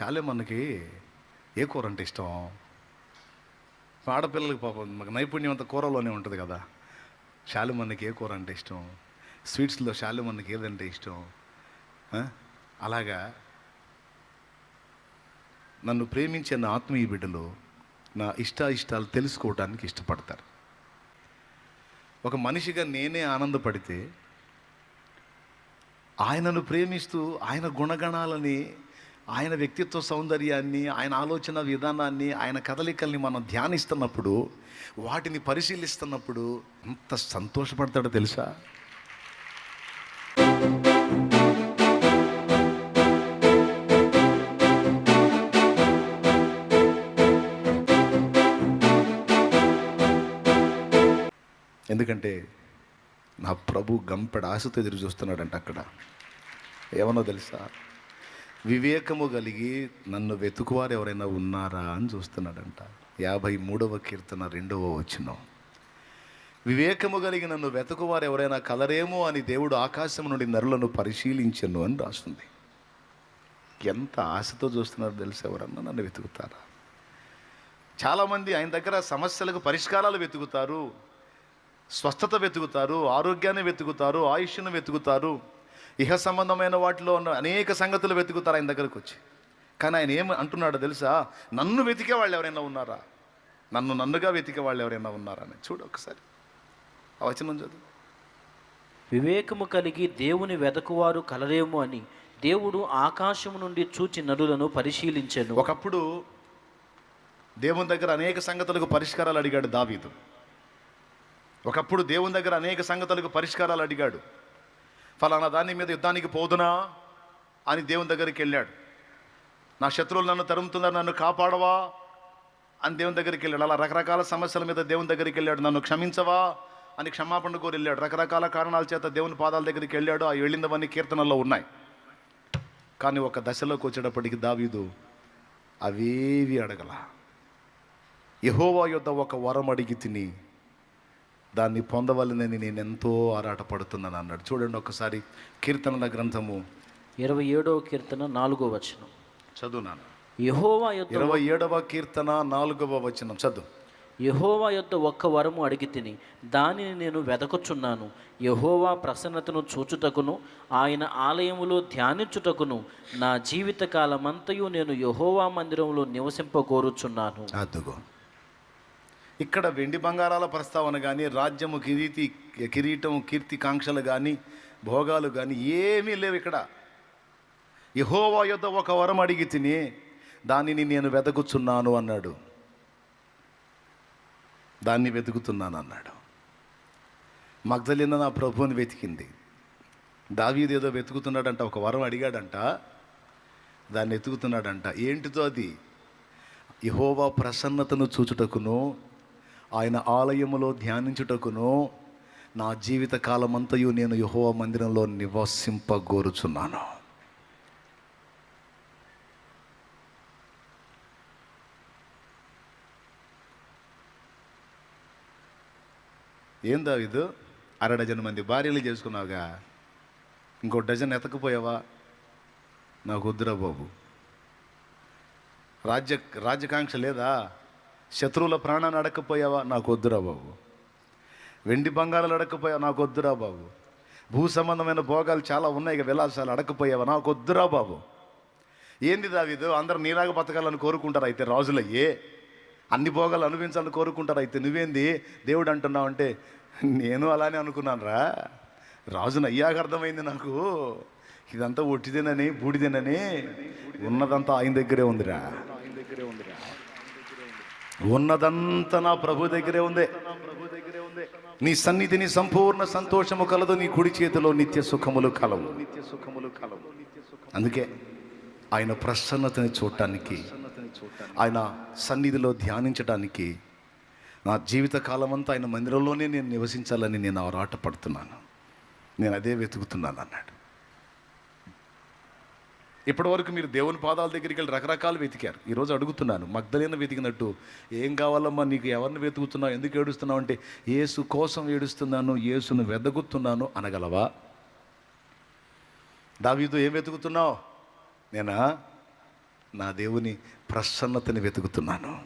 శాలే మనకి ఏ కూర అంటే ఇష్టం? ఆడపిల్లలకి పాపం మాకు నైపుణ్యం అంతా కూరలోనే ఉంటుంది కదా. శాలు మనకి ఏ కూర అంటే ఇష్టం? స్వీట్స్లో శాలు మనకి ఏదంటే ఇష్టం? అలాగా నన్ను ప్రేమించే నా ఆత్మీయ బిడ్డలు నా ఇష్ట ఇష్టాలు తెలుసుకోవడానికి ఇష్టపడతారు. ఒక మనిషిగా నేనే ఆనందపడితే ఆయనను ప్రేమిస్తూ ఆయన గుణగణాలని ఆయన వ్యక్తిత్వ సౌందర్యాన్ని ఆయన ఆలోచన విధానాన్ని ఆయన కదలికల్ని మనం ధ్యానిస్తున్నప్పుడు వాటిని పరిశీలిస్తున్నప్పుడు ఎంత సంతోషపడతాడో తెలుసా? ఎందుకంటే నా ప్రభు గంపెడ ఆశతో ఎదురు చూస్తున్నాడంట అక్కడ. ఏమన్నా తెలుసా? వివేకము కలిగి నన్ను వెతుకువారు ఎవరైనా ఉన్నారా అని చూస్తున్నాడంట. యాభై మూడవ కీర్తన రెండవ వచనం. వివేకము కలిగి నన్ను వెతుకువారు ఎవరైనా కలరేమో అని దేవుడు ఆకాశం నుండి నరులను పరిశీలించను అని రాస్తుంది. ఎంత ఆశతో చూస్తున్నారు తెలుసు ఎవరన్నా? నన్ను వెతుకుతారా? చాలామంది ఆయన దగ్గర సమస్యలకు పరిష్కారాలు వెతుకుతారు స్వస్థత వెతుకుతారు ఆరోగ్యాన్ని వెతుకుతారు ఆయుష్ను వెతుకుతారు. ఇహ సంబంధమైన వాటిలో ఉన్న అనేక సంగతులు వెతుకుతారు ఆయన దగ్గరకు వచ్చి? కానీ ఆయన ఏం అంటున్నాడో తెలుసా? నన్ను వెతికే వాళ్ళు ఎవరైనా ఉన్నారా? నన్ను నన్నుగా వెతికే వాళ్ళు ఎవరైనా ఉన్నారా అని? చూడు ఒకసారి. ఆ వచనం చదువు. వివేకము కలిగి దేవుని వెదకువారు కలరేమో అని దేవుడు ఆకాశము నుండి చూచి నరులను పరిశీలించెను. ఒకప్పుడు దేవుని దగ్గర అనేక సంగతులకు పరిష్కారాలు అడిగాడు దావీదు. ఒకప్పుడు దేవుని దగ్గర అనేక సంగతులకు పరిష్కారాలు అడిగాడు. ఫలానా దాని మీద యుద్ధానికి పోదునా అని దేవుని దగ్గరికి వెళ్ళాడు. నా శత్రువులు నన్ను తరుముతున్నారు నన్ను కాపాడవా అని దేవుని దగ్గరికి వెళ్ళాడు. అలా రకరకాల సమస్యల మీద దేవుని దగ్గరికి వెళ్ళాడు. నన్ను క్షమించవా అని క్షమాపణ కోరి వెళ్ళాడు. రకరకాల కారణాల చేత దేవుని పాదాల దగ్గరికి వెళ్ళాడు. ఆ వెళ్ళిందవన్నీ కీర్తనల్లో ఉన్నాయి. కానీ ఒక దశలోకి వచ్చేటప్పటికి దావీదు అవేవి అడగల. యహోవా యొద్ద ఒక వరం అడిగి తిని దాన్ని పొందవలనని నేను ఎంతో ఆరాటపడుతున్నాను అన్నాడు. చూడండి ఒకసారి కీర్తనల గ్రంథము. ఇరవై ఏడవ కీర్తన నాలుగో వచనం. చదువునాను యహోవా యొద్ద ఇరవై ఏడవ కీర్తన నాలుగవ వచనం. చదువు. యహోవా యొద్ద ఒక్క వరము అడిగి తిని దానిని నేను వెదకుచున్నాను. యహోవా ప్రసన్నతను చూచుటకును ఆయన ఆలయములో ధ్యానించుటకును నా జీవిత కాలమంతయు నేను యహోవా మందిరంలో నివసింపగోరుచున్నాను అదుగో. ఇక్కడ వెండి బంగారాల ప్రస్తావన కానీ రాజ్యము కిరీతి కిరీటం కీర్తి కాంక్షలు కానీ భోగాలు కానీ ఏమీ లేవు ఇక్కడ. యహోవా యొద్ద ఒక వరం అడిగి తిని దానిని నేను వెతుకుచున్నాను అన్నాడు. దాన్ని వెతుకుతున్నాను అన్నాడు. మగ్ధలిన నా ప్రభువుని వెతికింది. దావీది ఏదో వెతుకుతున్నాడంట ఒక వరం అడిగాడంట. దాన్ని వెతుకుతున్నాడంట. ఏంటితో అది? యహోవా ప్రసన్నతను చూచుటకును ఆయన ఆలయములో ధ్యానించుటకును నా జీవిత కాలమంతయు నేను యహోవ మందిరంలో నివసింపగోరుచున్నాను. ఏం దావిదు అర డజన్ మంది భార్యలు చేసుకున్నావుగా? ఇంకో డజన్ ఎతకపోయావా? నాకు వద్దురా బాబు. రాజ్య రాజకాంక్ష లేదా? శత్రువుల ప్రాణాన్ని అడకపోయావా నాకు వద్దురా బాబు. వెండి బంగారాలు అడకపోయావా నాకు వద్దురా బాబు. భూ సంబంధమైన భోగాలు చాలా ఉన్నాయి ఇక విలాసాలు అడకపోయావా నాకు వద్దురా బాబు. ఏంది దావిదు? అందరూ నీలాగా బతకాలని కోరుకుంటారు అయితే రాజులయ్యే. అన్ని భోగాలు అనుభవించాలని కోరుకుంటారు అయితే నువ్వేంది? దేవుడు అంటున్నావు అంటే నేను అలానే అనుకున్నాను రా రాజును అయ్యాక అర్థమైంది నాకు. ఇదంతా ఒట్టిదేనని బూడిదేనని ఉన్నదంతా ఆయన దగ్గరే ఉందిరా. ఉన్నదంతా నా ప్రభు దగ్గరే ఉంది. నీ సన్నిధిని సంపూర్ణ సంతోషము కలదు నీ కుడి చేతిలో నిత్య సుఖములు కలవు. నిత్య సుఖములు కలవు అందుకే ఆయన ప్రసన్నతని చూడటానికి ఆయన సన్నిధిలో ధ్యానించడానికి నా జీవిత కాలమంతా ఆయన మందిరంలోనే నేను నివసించాలని నేను ఆరాటపడుతున్నాను. నేను అదే వెతుకుతున్నాను అన్నాడు. ఇప్పటివరకు మీరు దేవుని పాదాల దగ్గరికి వెళ్ళి రకరకాలు వెతికారు. ఈరోజు అడుగుతున్నాను మగ్ధలేన వెతికినట్టు ఏం కావాలమ్మా నీకు ఎవరిని వెతుకుతున్నావు ఎందుకు ఏడుస్తున్నావు? అంటే యేసు కోసం ఏడుస్తున్నాను ఏసును వెదగుతున్నాను అనగలవా? దావీదు ఏం వెతుకుతున్నావు? నేనా నా దేవుని ప్రసన్నతని వెతుకుతున్నాను.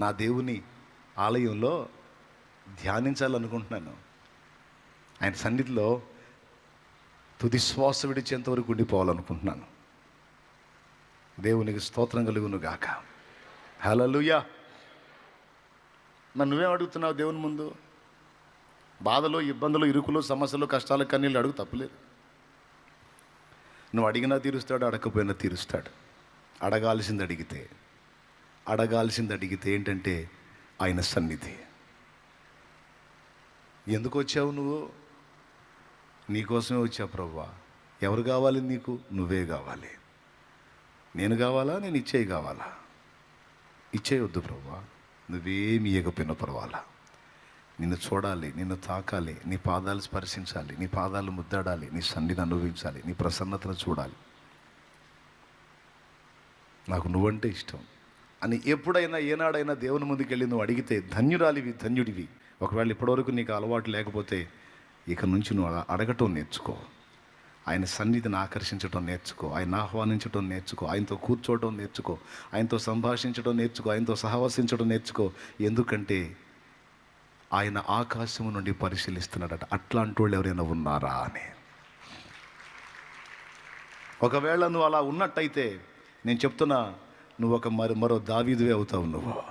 నా దేవుని ఆలయంలో ధ్యానించాలనుకుంటున్నాను. ఆయన సన్నిధిలో తుది శ్వాస విడిచేంత వరకు ఉండిపోవాలనుకుంటున్నాను. దేవునికి స్తోత్రం కలుగును గాక. హలలుయా మరి నువ్వేం అడుగుతున్నావు దేవుని ముందు? బాధలు ఇబ్బందులు ఇరుకులు సమస్యలు కష్టాలు కన్నీళ్ళు అడుగు తప్పలేదు. నువ్వు అడిగినా తీరుస్తాడు అడగకపోయినా తీరుస్తాడు. అడగాల్సింది అడిగితే అడగాల్సింది అడిగితే ఏంటంటే ఆయన సన్నిధి. ఎందుకు వచ్చావు నువ్వు? నీకోసమే వచ్చా ప్రవ్వా. ఎవరు కావాలి నీకు? నువ్వే కావాలి. నేను కావాలా? నేను ఇచ్చేయి కావాలా? ఇచ్చేయొద్దు ప్రవ్వా. నువ్వేమి ఇవ్వకపోయినా పర్వాలా. నిన్ను చూడాలి నిన్ను తాకాలి నీ పాదాలు స్పర్శించాలి నీ పాదాలు ముద్దాడాలి నీ సన్నిధి అనుభవించాలి నీ ప్రసన్నతను చూడాలి. నాకు నువ్వంటే ఇష్టం. అని ఎప్పుడైనా ఏనాడైనా దేవుని ముందుకు వెళ్ళి నువ్వు అడిగితే ధన్యురాలివి ధన్యుడివి. ఒకవేళ ఇప్పటివరకు నీకు అలవాటు లేకపోతే ఇక నుంచి నువ్వు అడగటం నేర్చుకో. ఆయన సన్నిధిని ఆకర్షించడం నేర్చుకో. ఆయన ఆహ్వానించడం నేర్చుకో. ఆయనతో కూర్చోవడం నేర్చుకో. ఆయనతో సంభాషించడం నేర్చుకో. ఆయనతో సహవసించడం నేర్చుకో. ఎందుకంటే ఆయన ఆకాశము నుండి పరిశీలిస్తున్నాడట. అట్లాంటి వాళ్ళు ఎవరైనా ఉన్నారా అని. ఒకవేళ నువ్వు అలా ఉన్నట్టయితే నేను చెప్తున్నా నువ్వు ఒక మరి మరో దావీదువే అవుతావు నువ్వు.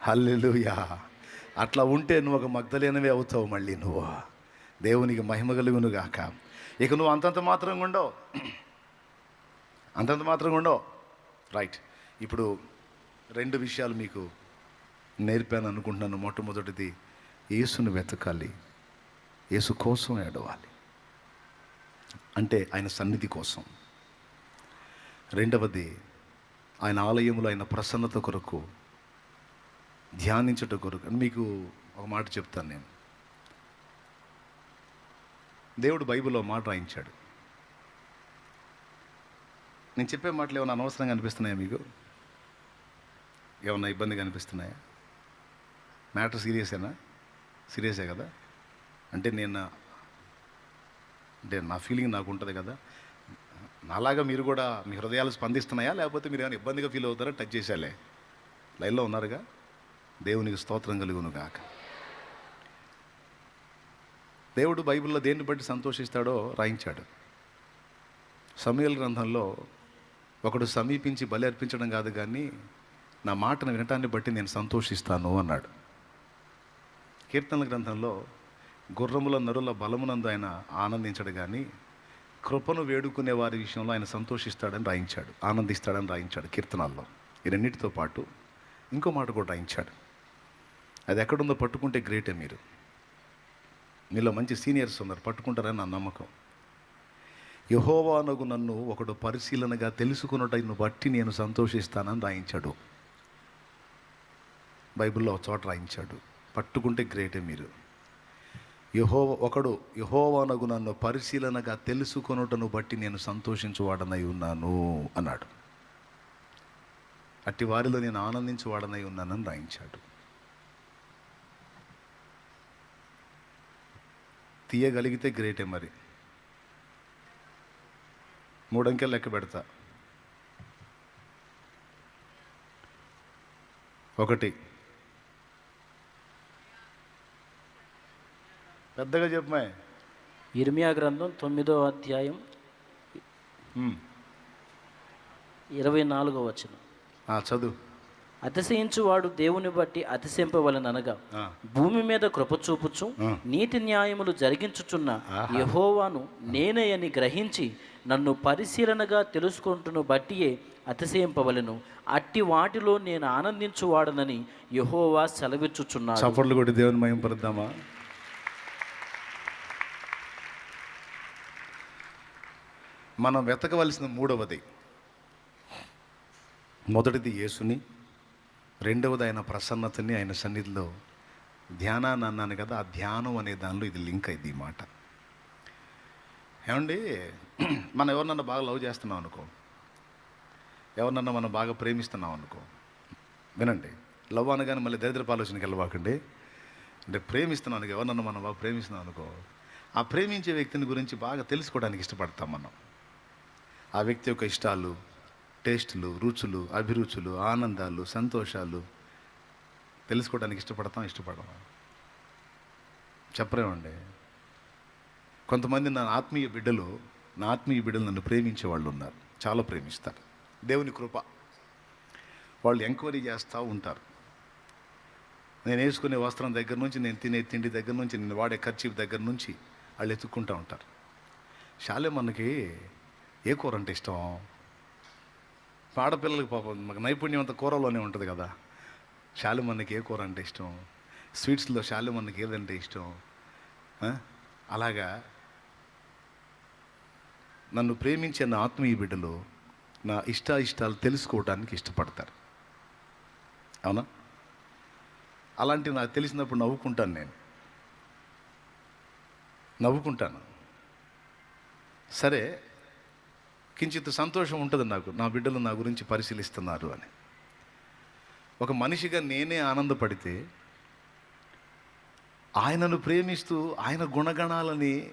హల్లెలుయా. అట్లా ఉంటే నువ్వు ఒక మగ్ధలేనవే అవుతావు మళ్ళీ నువ్వు. దేవునికి మహిమ కలుగునుగాక ఇక నువ్వు అంతంత మాత్రంగా ఉండవు. అంతంత మాత్రంగా ఉండవు. రైట్ ఇప్పుడు రెండు విషయాలు మీకు నేర్పాను అనుకుంటున్నాను. మొట్టమొదటిది యేసును వెతకాలి. యేసు కోసం ఏడవాలి. అంటే ఆయన సన్నిధి కోసం. రెండవది ఆయన ఆలయంలో ఆయన ప్రసన్నత కొరకు ధ్యానించట కొరకు. మీకు ఒక మాట చెప్తాను నేను. దేవుడు బైబిల్లో మాట రాయించాడు. నేను చెప్పే మాటలు ఏమైనా అనవసరంగా అనిపిస్తున్నాయా మీకు? ఏమన్నా ఇబ్బందిగా అనిపిస్తున్నాయా? మ్యాటర్ సీరియసేనా? సీరియసే కదా? అంటే నేను అంటే నా ఫీలింగ్ నాకు ఉంటుంది కదా? నాలాగా మీరు కూడా మీ హృదయాలు స్పందిస్తున్నాయా? లేకపోతే మీరు ఏమైనా ఇబ్బందిగా ఫీల్ అవుతారా? టచ్ చేసేలే లైన్లో ఉన్నారుగా? దేవునికి స్తోత్రం కలుగును గాక. దేవుడు బైబిల్లో దేన్ని బట్టి సంతోషిస్తాడో రాయించాడు. సమయల గ్రంథంలో ఒకడు సమీపించి బలి అర్పించడం కాదు కానీ నా మాటను వినటాన్ని బట్టి నేను సంతోషిస్తాను అన్నాడు. కీర్తనల గ్రంథంలో గుర్రముల నరుల బలమునందు ఆయన ఆనందించడు కానీ కృపను వేడుకునే వారి విషయంలో ఆయన సంతోషిస్తాడని రాయించాడు ఆనందిస్తాడని రాయించాడు కీర్తనాల్లో. ఈ రెండింటితో పాటు ఇంకో మాట కూడా రాయించాడు. అది ఎక్కడుందో పట్టుకుంటే గ్రేటే మీరు. మీలో మంచి సీనియర్స్ ఉన్నారు పట్టుకుంటారని నా నమ్మకం. యహోవానగు నన్ను ఒకడు పరిశీలనగా తెలుసుకున్నటను బట్టి నేను సంతోషిస్తానని రాయించాడు. బైబిల్లో ఒక చోట రాయించాడు పట్టుకుంటే గ్రేటే మీరు. యహో ఒకడు యహోవానగు నన్ను పరిశీలనగా తెలుసుకొనుటను బట్టి నేను సంతోషించువాడనై ఉన్నాను అన్నాడు. అట్టి వారిలో నేను ఆనందించువాడనై ఉన్నానని రాయించాడు. తీయగలిగితే గ్రేటే మరి. మూడంకెలు లెక్క పెడతా. ఒకటి. పెద్దగా చెప్పమాయ్ ఇర్మియా గ్రంథం తొమ్మిదో అధ్యాయం ఇరవై నాలుగో వచనం. చదువు. అతిశయించువాడు దేవుని బట్టి అతిశయింపవలననగా భూమి మీద కృప చూపుచు. నీతి న్యాయములు జరిగించుచున్న. యహోవాను నేనే అని గ్రహించి నన్ను పరిశీలనగా తెలుసుకుంటున్న బట్టియే అతిశయింపవలను అట్టి వాటిలో నేను ఆనందించువాడనని యహోవా సెలవిచ్చుచున్నాడు చప్పట్లు కొట్టి దేవుని మయం మనం వెతకవలసిన మూడవది మొదటిది యేసుని రెండవది ఆయన ప్రసన్నతని ఆయన సన్నిధిలో ధ్యానాన్ని అన్నాను కదా ఆ ధ్యానం అనే దానిలో ఇది లింక్ అయింది ఈ మాట. ఏమండి మనం ఎవరినన్నా బాగా లవ్ చేస్తున్నాం అనుకో ఎవరినన్నా మనం బాగా ప్రేమిస్తున్నాం అనుకో వినండి లవ్ అనగానే మళ్ళీ దరిద్రపు ఆలోచనకి వెళ్ళబాకండి. అంటే ప్రేమిస్తున్నాను ఎవరినన్నా మనం బాగా ప్రేమిస్తున్నాం అనుకో ఆ ప్రేమించే వ్యక్తిని గురించి బాగా తెలుసుకోవడానికి ఇష్టపడతాం మనం. ఆ వ్యక్తి యొక్క ఇష్టాలు టేస్టులు రుచులు అభిరుచులు ఆనందాలు సంతోషాలు తెలుసుకోవడానికి ఇష్టపడతాం ఇష్టపడతాం చెప్పరేమండి కొంతమంది నా ఆత్మీయ బిడ్డలు నా ఆత్మీయ బిడ్డలు నన్ను ప్రేమించే వాళ్ళు ఉన్నారు. చాలా ప్రేమిస్తారు. దేవుని కృప. వాళ్ళు ఎంక్వైరీ చేస్తూ ఉంటారు. నేను వేసుకునే వస్త్రం దగ్గర నుంచి నేను తినే తిండి దగ్గర నుంచి నేను వాడే ఖర్చు దగ్గర నుంచి వాళ్ళు ఎత్తుక్కుంటూ ఉంటారు. శాలే మనకి ఏ కూర అంటే ఇష్టం? ఆడపిల్లలకి పాపం మాకు నైపుణ్యం అంతా కూరలోనే ఉంటుంది కదా. శాలు ఏ కూర అంటే ఇష్టం? స్వీట్స్లో శాలు ఏదంటే ఇష్టం? అలాగా నన్ను ప్రేమించే నా ఆత్మీయ బిడ్డలు నా ఇష్ట ఇష్టాలు తెలుసుకోవడానికి ఇష్టపడతారు. అవునా? అలాంటివి నాకు తెలిసినప్పుడు నవ్వుకుంటాను నేను. నవ్వుకుంటాను. సరే కించిత్ సంతోషం ఉంటుంది నాకు. నా బిడ్డలు నా గురించి పరిశీలిస్తున్నారు అని. ఒక మనిషిగా నేనే ఆనందపడితే ఆయనను ప్రేమిస్తూ ఆయన గుణగణాలని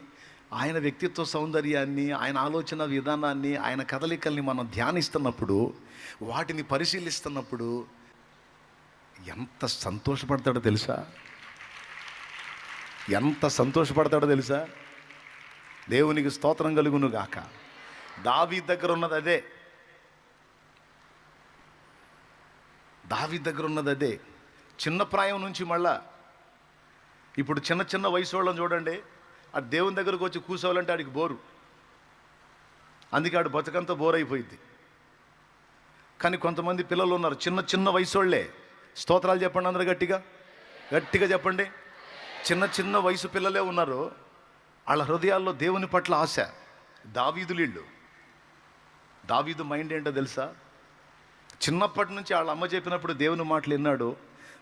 ఆయన వ్యక్తిత్వ సౌందర్యాన్ని ఆయన ఆలోచన విధానాన్ని ఆయన కదలికల్ని మనం ధ్యానిస్తున్నప్పుడు వాటిని పరిశీలిస్తున్నప్పుడు ఎంత సంతోషపడతాడో తెలుసా? ఎంత సంతోషపడతాడో తెలుసా? దేవునికి స్తోత్రం కలుగును గాక దావి దగ్గర ఉన్నది అదే. దావి దగ్గర ఉన్నది అదే. చిన్న ప్రాయం నుంచి మళ్ళా ఇప్పుడు చిన్న చిన్న వయసు వాళ్ళని చూడండి ఆ దేవుని దగ్గరకు వచ్చి కూర్చోవాలంటే ఆడికి బోరు. అందుకే ఆడు బతుకంతా బోర్ అయిపోయింది కానీ కొంతమంది పిల్లలు ఉన్నారు చిన్న చిన్న వయసు వాళ్ళే స్తోత్రాలు చెప్పండి అందరు గట్టిగా? గట్టిగా చెప్పండి. చిన్న చిన్న వయసు పిల్లలే ఉన్నారు వాళ్ళ హృదయాల్లో దేవుని పట్ల ఆశ దావీదులీళ్ళు దావీదు మైండ్ ఏంటో తెలుసా? చిన్నప్పటి నుంచి వాళ్ళ అమ్మ చెప్పినప్పుడు దేవుని మాటలు విన్నాడు.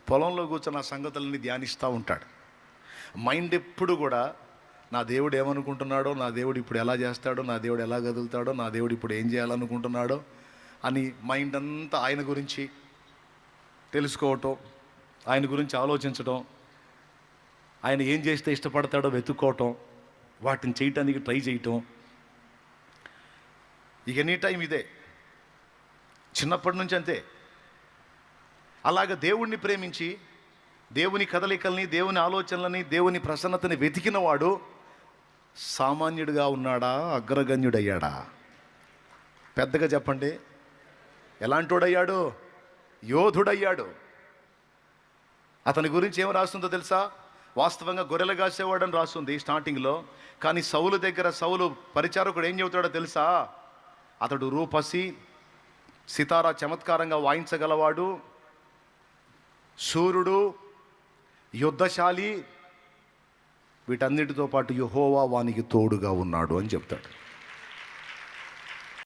పొలంలో కూర్చొని ఆ సంగతులని ధ్యానిస్తూ ఉంటాడు. మైండ్ ఎప్పుడు కూడా నా దేవుడు ఏమనుకుంటున్నాడో నా దేవుడు ఇప్పుడు ఎలా చేస్తాడో నా దేవుడు ఎలా కదులుతాడో నా దేవుడు ఇప్పుడు ఏం చేయాలనుకుంటున్నాడో అని మైండ్ అంతా ఆయన గురించి తెలుసుకోవటం ఆయన గురించి ఆలోచించటం ఆయన ఏం చేస్తే ఇష్టపడతాడో వెతుక్కోవటం వాటిని చేయటానికి ట్రై చేయటం ఇక ఎనీ టైం ఇదే. చిన్నప్పటి నుంచి అంతే. అలాగ దేవుణ్ణి ప్రేమించి దేవుని కదలికల్ని దేవుని ఆలోచనలని దేవుని ప్రసన్నతని వెతికినవాడు సామాన్యుడిగా ఉన్నాడా అగ్రగణ్యుడయ్యాడా? పెద్దగా చెప్పండి. ఎలాంటోడయ్యాడు? యోధుడయ్యాడు. అతని గురించి ఏం రాస్తుందో తెలుసా? వాస్తవంగా గొర్రెలు కాసేవాడని రాస్తుంది స్టార్టింగ్లో. కానీ సౌలు దగ్గర సౌలు పరిచారకుడు ఏం చెబుతాడో తెలుసా? అతడు రూపసి సితారా చమత్కారంగా వాయించగలవాడు సూర్యుడు యుద్ధశాలి వీటన్నిటితో పాటు యహోవా వానికి తోడుగా ఉన్నాడు అని చెప్తాడు.